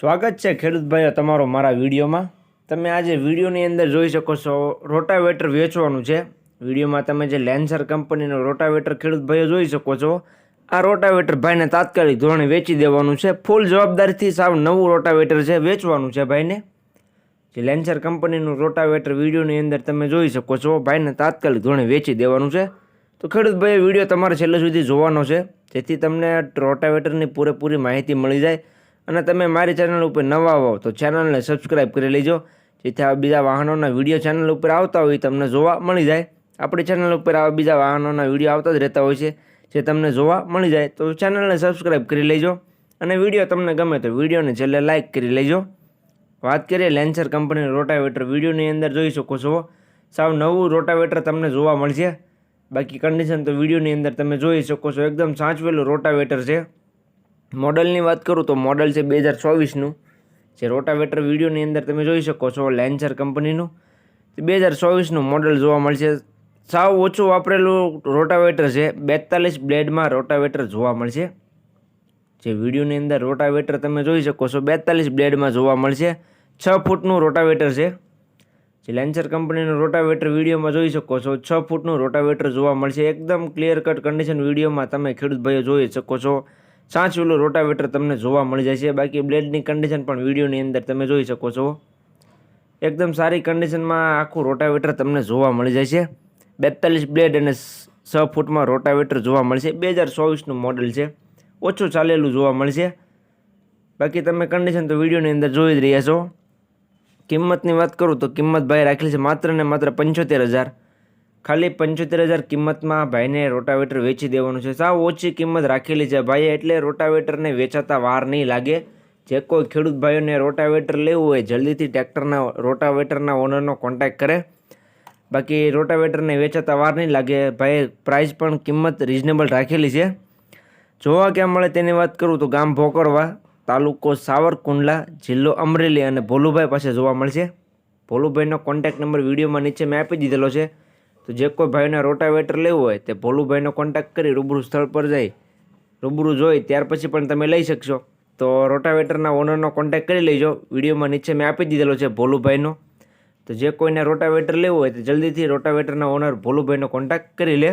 સ્વાગત છે ખેડૂત ભાઈઓ તમારો મારા વિડીયોમાં. તમે આજે વિડીયોની અંદર જોઈ શકો છો, રોટાવેટર વેચવાનું છે. વિડીયોમાં તમે જે લેન્સર કંપનીનો રોટાવેટર ખેડૂત ભાઈઓ જોઈ શકો છો, આ રોટાવેટર ભાઈને તાત્કાલિક ધોરણે વેચી દેવાનું છે. ફૂલ જવાબદારીથી સાવ નવું રોટાવેટર છે વેચવાનું છે ભાઈને. જે લેન્સર કંપનીનું રોટાવેટર વિડીયોની અંદર તમે જોઈ શકો છો, ભાઈને તાત્કાલિક ધોરણે વેચી દેવાનું છે. તો ખેડૂત ભાઈ વીડિયો તમારે છેલ્લે સુધી જોવાનો છે. જેથી તમને રોટાવેટરની પૂરેપૂરી માહિતી મળી જાય. અને તમે મારી ચેનલ ઉપર નવા આવો તો ચેનલને સબસ્ક્રાઈબ કરી લેજો. જેથી આ બીજા વાહનોના વીડિયો ચેનલ ઉપર આવતા હોય તમને જોવા મળી જાય. આપણી ચેનલ ઉપર આવા બીજા વાહનોના વીડિયો આવતા જ રહેતા હોય છે. જે તમને જોવા મળી જાય તો ચેનલને સબસ્ક્રાઈબ કરી લેજો. અને વીડિયો તમને ગમે તો વિડીયોને છેલ્લે લાઇક કરી લેજો. વાત કરીએ લેન્સર કંપનીનું રોટાવેટર વિડીયોની અંદર જોઈ શકો છો. સાવ નવું રોટાવેટર તમને જોવા મળશે. બાકી કન્ડિશન તો વિડીયોની અંદર તમે જોઈ શકો છો. એકદમ સાચવેલું રોટાવેટર છે. મોડલની વાત કરું તો મોડલ છે બે હજાર ચોવીસનું જે રોટાવેટર વિડીયોની અંદર તમે જોઈ શકો છો, લેન્સર કંપનીનું. બે હજાર ચોવીસનું મોડલ જોવા મળશે. સાવ ઓછું વાપરેલું રોટાવેટર છે, બેતાલીસ બ્લેડમાં રોટાવેટર જોવા મળશે. જે વિડીયોની અંદર રોટાવેટર તમે જોઈ શકો છો, બેતાલીસ બ્લેડમાં જોવા મળશે. છ ફૂટનું રોટાવેટર છે. જે લેન્સર કંપનીનું રોટાવેટર વિડીયોમાં જોઈ શકો છો, છ ફૂટનું રોટાવેટર જોવા મળશે. એકદમ ક્લિયર કટ કન્ડિશન વિડીયોમાં તમે ખેડૂત ભાઈઓ જોઈ શકો છો. સાચવેલું રોટાવેટર તમને જોવા મળી જાય છે. બાકી બ્લેડની કન્ડિશન પણ વિડીયોની અંદર તમે જોઈ શકો છો. એકદમ સારી કન્ડિશનમાં આખું રોટાવેટર તમને જોવા મળી જાય છે. બેતાલીસ બ્લેડ અને છ ફૂટમાં રોટાવેટર જોવા મળશે બે હજાર ચોવીસનું મોડલ છે. ઓછું ચાલેલું જોવા મળશે બાકી તમે કન્ડિશન તો વિડીયોની અંદર જોઈ જ રહ્યા છો. કિંમતની વાત કરું તો કિંમત ભાઈ રાખેલી છે માત્ર ને માત્ર પંચોતેર હજાર. ખાલી પંચોતેર હજાર કિંમતમાં ભાઈને રોટાવેટર વેચી દેવાનું છે. સાવ ઓછી કિંમત રાખેલી છે ભાઈએ, એટલે રોટાવેટરને વેચાતા વાર નહીં લાગે. જે કોઈ ખેડૂત ભાઈઓને રોટાવેટર લેવું હોય, જલ્દીથી ટ્રેક્ટરના, રોટાવેટરના ઓનરનો કોન્ટેક્ટ કરે. બાકી રોટાવેટરને વેચાતા વાર નહીં લાગે. ભાઈ પ્રાઇસ પણ કિંમત રિઝનેબલ રાખેલી છે. જોવા ક્યાં મળે તેની વાત કરું તો ગામ ભોકરવા તાલુકો સાવરકુંડલા જિલ્લો અમરેલી અને ભોલુભાઈ પાસે જોવા મળશે. ભોલુભાઈનો કોન્ટેક્ટ નંબર વિડીયોમાં નીચે મેં આપી દીધેલો છે. તો જે કોઈ ભાઈને રોટાવેટર લેવું હોય, તે ભોલુભાઈનો કોન્ટેક્ટ કરી રૂબરૂ સ્થળ પર જઈ રૂબરૂ જોઈ, ત્યાર પછી પણ તમે લઈ શકશો. તો રોટાવેટરના ઓનરનો કોન્ટેક્ટ કરી લેજો. વિડીયોમાં નીચે મેં આપી દીધેલો છે ભોલુભાઈનો. તો જે કોઈને રોટાવેટર લેવું હોય, તો જલ્દીથી રોટાવેટરના ઓનર ભોલુભાઈનો કોન્ટેક્ટ કરી લે.